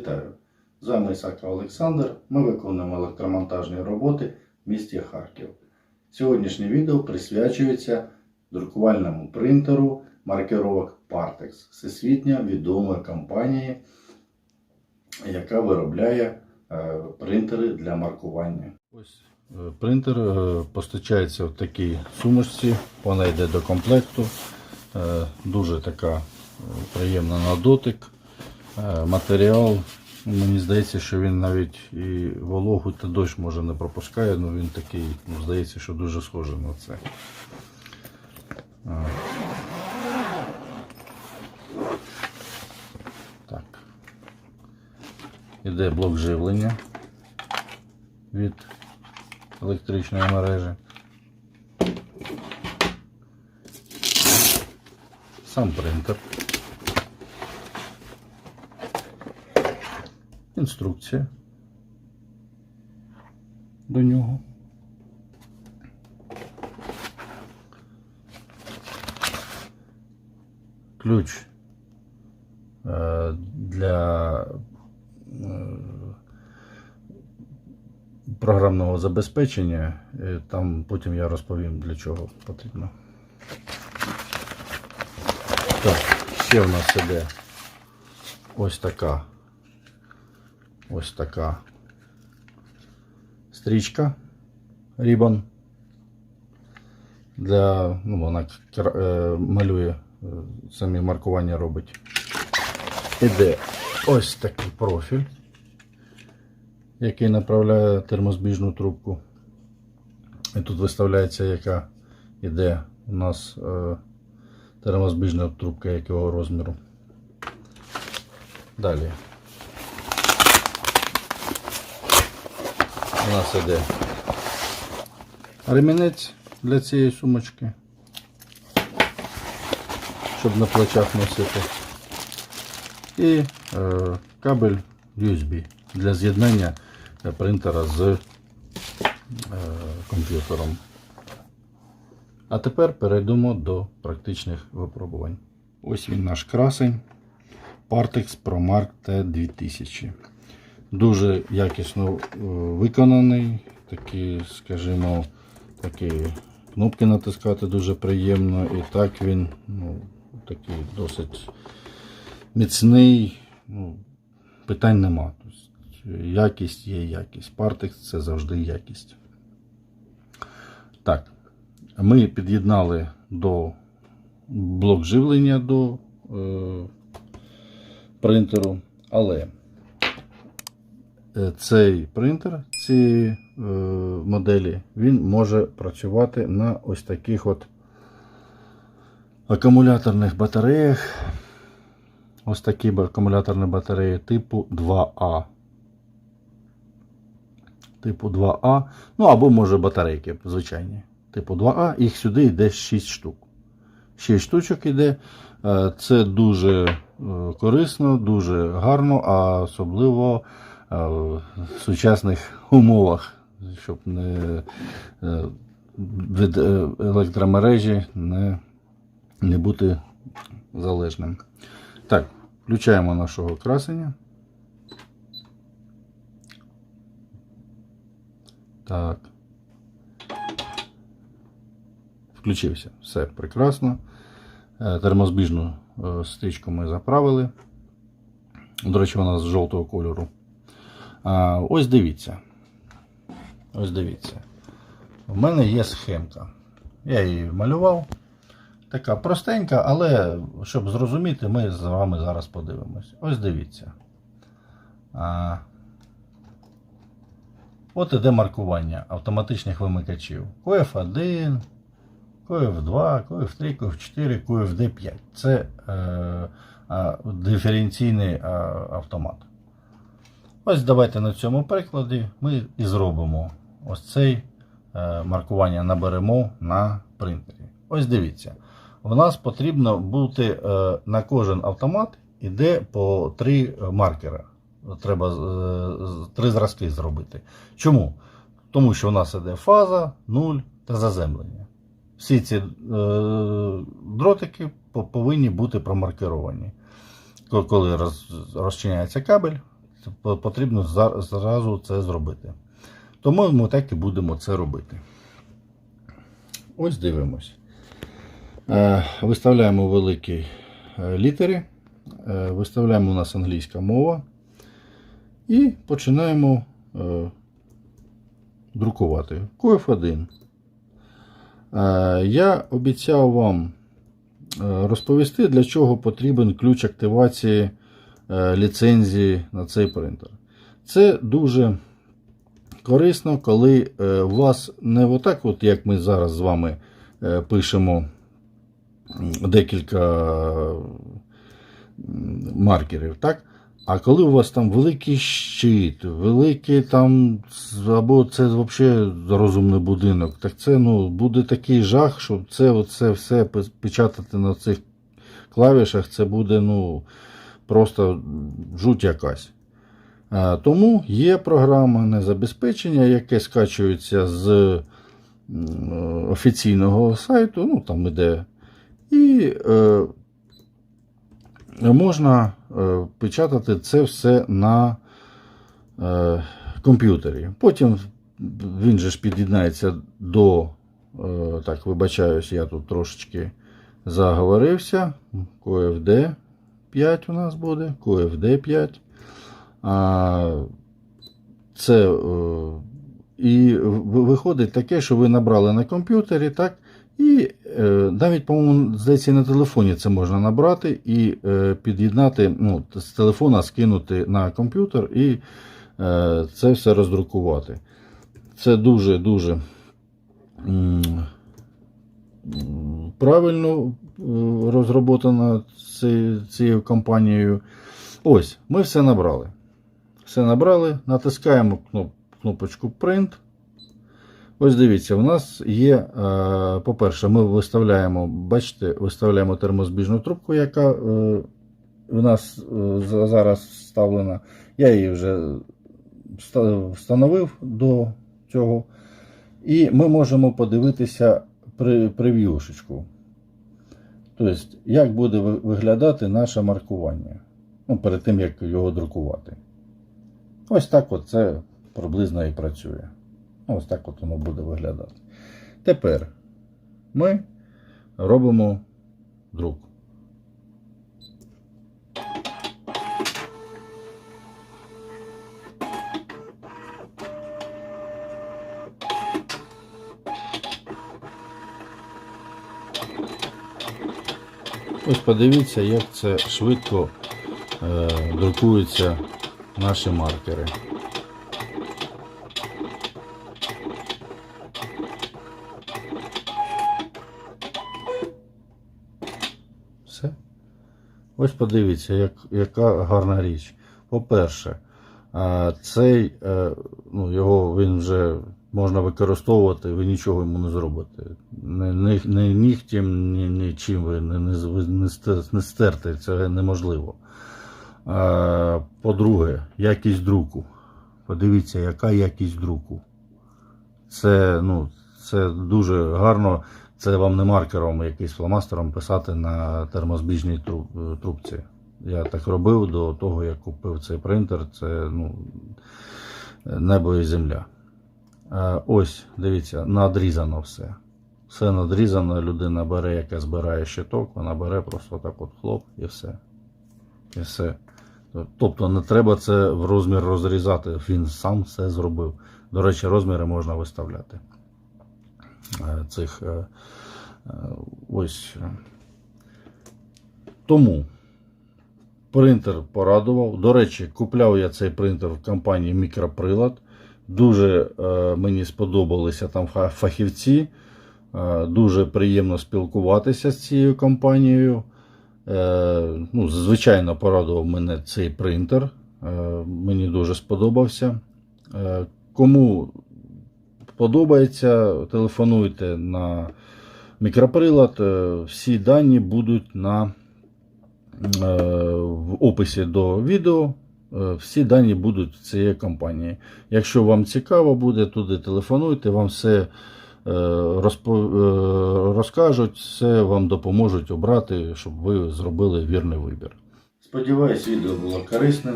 Вітаю! З вами Ісака Олександр. Ми виконуємо електромонтажні роботи в місті Харків. Сьогоднішнє відео присвячується друкувальному принтеру маркировок Partex, всесвітньо відомої компанії, яка виробляє е, принтери для маркування. Ось е, принтер е, постачається в такій сумочці, вона йде до комплекту. Дуже така приємна на дотик. Е, Матеріал, ну, мені здається, що він навіть і вологу та дощ може не пропускає, але він такий, ну, здається, що дуже схожий на це. Так. Іде блок живлення від електричної мережі. Сам принтер. Інструкція до нього. Ключ е, для е, програмного забезпечення. Там потім я розповім для чого потрібно. Так, ще в нас іде ось така ось така стрічка Ribbon. Для, ну, вона е, малює, е, самі маркування робить. Іде ось такий профіль, який направляє термозбіжну трубку. І тут виставляється, яка іде у нас е, термозбіжна трубка якого розміру. Далі. У нас іде ремінець для цієї сумочки, щоб на плечах носити. І е, кабель USB для з'єднання е, принтера з е, комп'ютером. А тепер перейдемо до практичних випробувань. Ось він наш красень Partex ProMark T2000 дуже якісно е, виконаний. Такі, скажімо, такі кнопки натискати дуже приємно. І так він ну, такий досить міцний. Ну, питань нема. Тобто, якість є якість. Партекс це завжди якість. Так, ми під'єднали до блок живлення до е, принтеру, але цей принтер цієї е, моделі він може працювати на ось таких от акумуляторних батареях. Ось такі акумуляторні батареї типу 2А. Типу 2А. Ну або може батарейки звичайні. Типу 2А. Їх сюди йде 6 штук. 6 штучок йде. Е, Це дуже е, корисно, дуже гарно, а особливо е, в сучасних умовах, щоб не е, від е, електромережі не, не бути залежним. Так, включаємо нашого красення. Так. Включився. Все прекрасно. Е, Термозбіжну е, стрічку ми заправили. До речі, вона з жовтого кольору. А, ось дивіться. Ось дивіться. У мене є схемка. Я її малював. Така простенька, але щоб зрозуміти, ми з вами зараз подивимось. Ось дивіться. А, от іде маркування автоматичних вимикачів. QF1, QF2, QF3, QF4, QFD5. Це е, е, диференційний автомат. Ось давайте на цьому прикладі ми і зробимо ось цей е, маркування наберемо на принтері. Ось дивіться. У нас потрібно бути е, на кожен автомат іде по три маркера. Треба е, три зразки зробити. Чому? Тому що у нас іде фаза, нуль та заземлення. Всі ці дротики повинні бути промаркеровані. Коли розчиняється кабель, потрібно зразу це зробити. Тому ми так і будемо це робити. Ось дивимось. Е, Виставляємо великі е, літери. Е, Виставляємо у нас англійська мова. І починаємо друкувати. QF1. Е, Я обіцяв вам розповісти, для чого потрібен ключ активації ліцензії на цей принтер. Це дуже корисно, коли е, у вас не отак, от як ми зараз з вами е, пишемо декілька маркерів, так? А коли у вас там великий щит, великий там, або це взагалі розумний будинок, так це ну, буде такий жах, що це оце все печатати на цих клавішах, це буде ну, просто жуть якась. Тому є програмне забезпечення, яке скачується з офіційного сайту, ну там іде, і е, можна е, печатати це все на е, комп'ютері. Потім він же ж під'єднається до. е, Так, вибачаюсь, я тут трошечки заговорився. QFD 5 у нас буде, QFD 5. А, це е, і виходить таке, що ви набрали на комп'ютері, так? І е, навіть, по-моєму, здається, на телефоні це можна набрати і е, під'єднати, ну, з телефона скинути на комп'ютер і це все роздрукувати. Це дуже-дуже правильно е, цією компанією. Ось, ми все набрали. Все набрали, натискаємо кнопочку Print. Ось дивіться, у нас є, е, по-перше, ми виставляємо, бачите, виставляємо термозбіжну трубку, яка у нас е, зараз вставлена. Я її вже встановив до цього. І ми можемо подивитися прев'юшечку. Тобто, як буде виглядати наше маркування ну, перед тим, як його друкувати. Ось так от це приблизно і працює. Ну, Ось так от воно буде виглядати. Тепер ми робимо друк. Ось подивіться, як це швидко е, друкуються наші маркери. Все. Ось подивіться, як, яка гарна річ. По-перше, цей, е, ну, його він вже можна використовувати, ви нічого йому не зробите. Не, не, не нігтем, ні, нічим ви не, не, не, сте- не стерте, це неможливо. По-друге, якість друку. Подивіться, яка якість друку. Це, ну, це дуже гарно. Це вам не маркером, якийсь фломастером писати на термозбіжній трубці. Я так робив до того, як купив цей принтер. Це ну, небо і земля. Е, Ось, дивіться, надрізано все. Все надрізано, людина бере, яка збирає щиток, вона бере просто так от хлоп і все. І все. Тобто не треба це в розмір розрізати, він сам все зробив. До речі, розміри можна виставляти. Е, Цих е, ось. Тому принтер порадував. До речі, купляв я цей принтер в компанії Мікроприлад. Дуже е, мені сподобалися там фахівці. Е, дуже приємно спілкуватися з цією компанією. Е, ну, звичайно, порадував мене цей принтер. Мені дуже сподобався. Кому подобається, телефонуйте на мікроприлад. Всі дані будуть на, в описі до відео. Е, Всі дані будуть цієї компанії. Якщо вам цікаво буде, туди телефонуйте, вам все е, е, розкажуть, все вам допоможуть обрати, щоб ви зробили вірний вибір. Сподіваюсь, відео було корисним.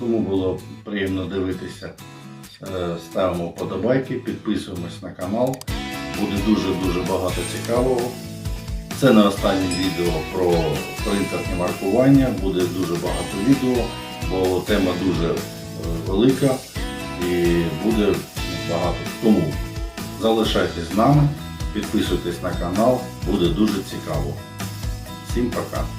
Кому було приємно дивитися, ставимо вподобайки, підписуємось на канал. Буде дуже-дуже багато цікавого. Це не останнє відео про принтерні маркування. Буде дуже багато відео, бо тема дуже е, велика і буде багато. Тому залишайтесь з нами, підписуйтесь на канал, буде дуже цікаво. Всім пока!